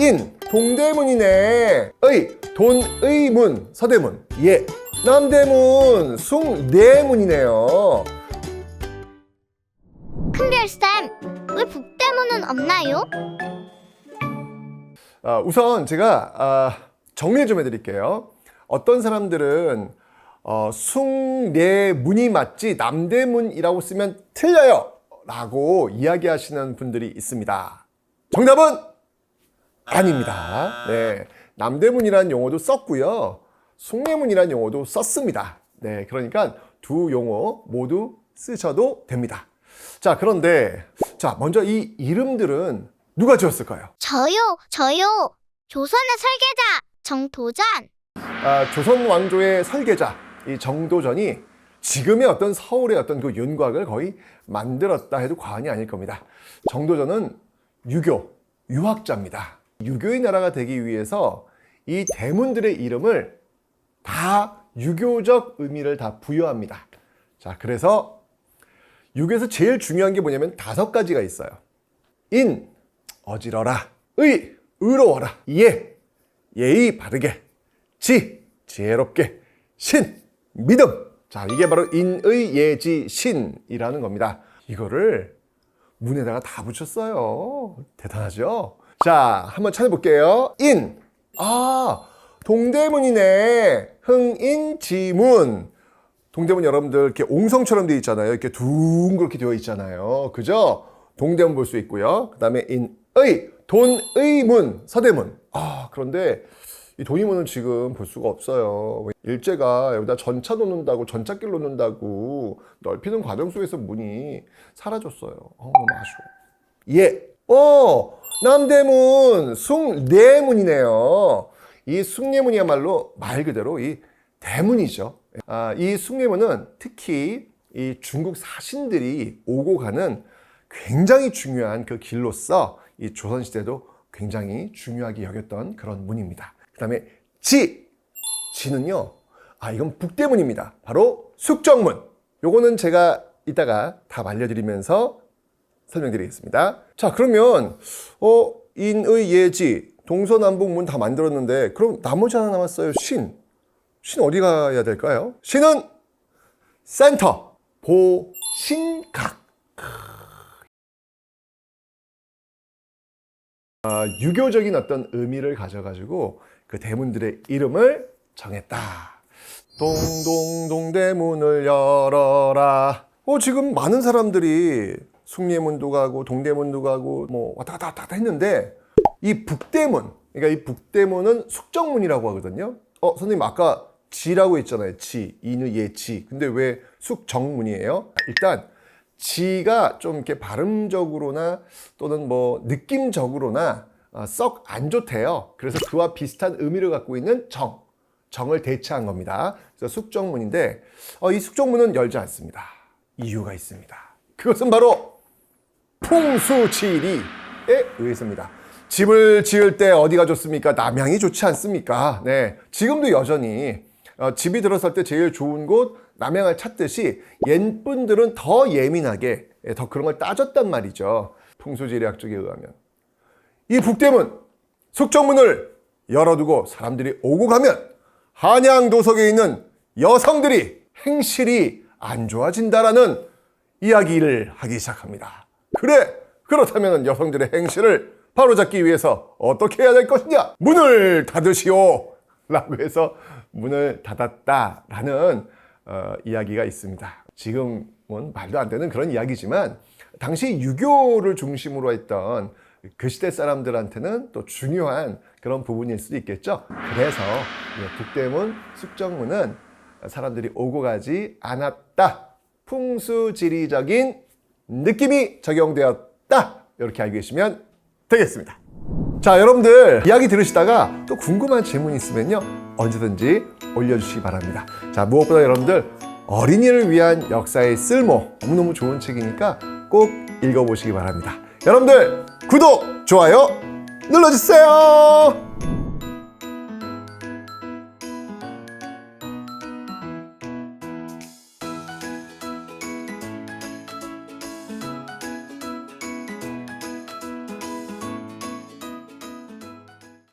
인 동대문이네 의 돈의문 서대문 예 남대문 숭대문이네요 큰별쌤, 왜 북대문은 없나요? 아, 우선 제가 아, 정리를 좀 해드릴게요. 어떤 사람들은 어, 숭례문이 맞지 남대문이라고 쓰면 틀려요 라고 이야기하시는 분들이 있습니다. 정답은 아닙니다. 네, 남대문이라는 용어도 썼고요. 숭례문이라는 용어도 썼습니다. 네, 그러니까 두 용어 모두 쓰셔도 됩니다. 자, 그런데 자, 먼저 이 이름들은 누가 지었을까요? 저요, 저요. 조선의 설계자 정도전. 아, 조선 왕조의 설계자 이 정도전이 지금의 어떤 서울의 어떤 그 윤곽을 거의 만들었다 해도 과언이 아닐 겁니다. 정도전은 유교 유학자입니다. 유교의 나라가 되기 위해서 이 대문들의 이름을 다 유교적 의미를 다 부여합니다. 자, 그래서 유교에서 제일 중요한 게 뭐냐면 다섯 가지가 있어요. 인 어지러라 의 의로워라 예 예의 바르게 지 지혜롭게 신 믿음 자 이게 바로 인의 예지 신이라는 겁니다 이거를 문에다가 다 붙였어요 대단하죠 자 한번 찾아볼게요 인 아 동대문이네 흥인지문 동대문 여러분들 이렇게 옹성처럼 되어 있잖아요. 이렇게 둥그렇게 되어 있잖아요. 그죠? 동대문 볼 수 있고요. 그 다음에 인의, 돈의문, 서대문. 아, 그런데 이 돈의문은 지금 볼 수가 없어요. 일제가 여기다 전차 놓는다고, 전차길 놓는다고 넓히는 과정 속에서 문이 사라졌어요. 어, 너무 아쉬워. 예. 어, 남대문, 숭례문이네요. 이 숭례문이야말로 말 그대로 이 대문이죠. 아, 이 숭례문은 특히 이 중국 사신들이 오고 가는 굉장히 중요한 그 길로서 이 조선시대도 굉장히 중요하게 여겼던 그런 문입니다. 그 다음에 지, 지는요, 아, 이건 북대문입니다. 바로 숙정문. 요거는 제가 이따가 다 알려드리면서 설명드리겠습니다. 자, 그러면, 어, 인의 예지, 동서남북 문 다 만들었는데, 그럼 나머지 하나 남았어요. 신. 신 어디 가야 될까요? 신은 센터, 보신각. 아, 유교적인 어떤 의미를 가져가지고 그 대문들의 이름을 정했다. 동동동 대문을 열어라. 어, 지금 많은 사람들이 숭례문도 가고 동대문도 가고 뭐 왔다 갔다 왔다 갔다 했는데 이 북대문, 그러니까 이 북대문은 숙정문이라고 하거든요. 어, 선생님 아까 지라고 했잖아요. 지, 이는 예, 지. 근데 왜 숙정문이에요? 일단 지가 좀 이렇게 발음적으로나 또는 뭐 느낌적으로나 어, 썩안 좋대요. 그래서 그와 비슷한 의미를 갖고 있는 정, 정을 대체한 겁니다. 그래서 숙정문인데 어, 이 숙정문은 열지 않습니다. 이유가 있습니다. 그것은 바로 풍수지리에 의해서입니다. 집을 지을 때 어디가 좋습니까? 남향이 좋지 않습니까? 네. 지금도 여전히 어, 집이 들어설 때 제일 좋은 곳 남향을 찾듯이 옛분들은 더 예민하게 예, 더 그런 걸 따졌단 말이죠. 풍수지리학 쪽에 의하면. 이 북대문, 숙정문을 열어두고 사람들이 오고 가면 한양도석에 있는 여성들이 행실이 안 좋아진다라는 이야기를 하기 시작합니다. 그래, 그렇다면 여성들의 행실을 바로잡기 위해서 어떻게 해야 될 것이냐? 문을 닫으시오! 라고 해서 문을 닫았다 라는 어, 이야기가 있습니다. 지금은 말도 안 되는 그런 이야기지만 당시 유교를 중심으로 했던 그 시대 사람들한테는 또 중요한 그런 부분일 수도 있겠죠. 그래서 이 북대문 숙정문은 사람들이 오고 가지 않았다. 풍수지리적인 느낌이 적용되었다. 이렇게 알고 계시면 되겠습니다. 자, 여러분들 이야기 들으시다가 또 궁금한 질문 있으면요. 언제든지 올려주시기 바랍니다. 자, 무엇보다 여러분들 어린이를 위한 역사의 쓸모 너무너무 좋은 책이니까 꼭 읽어보시기 바랍니다. 여러분들 구독, 좋아요 눌러주세요.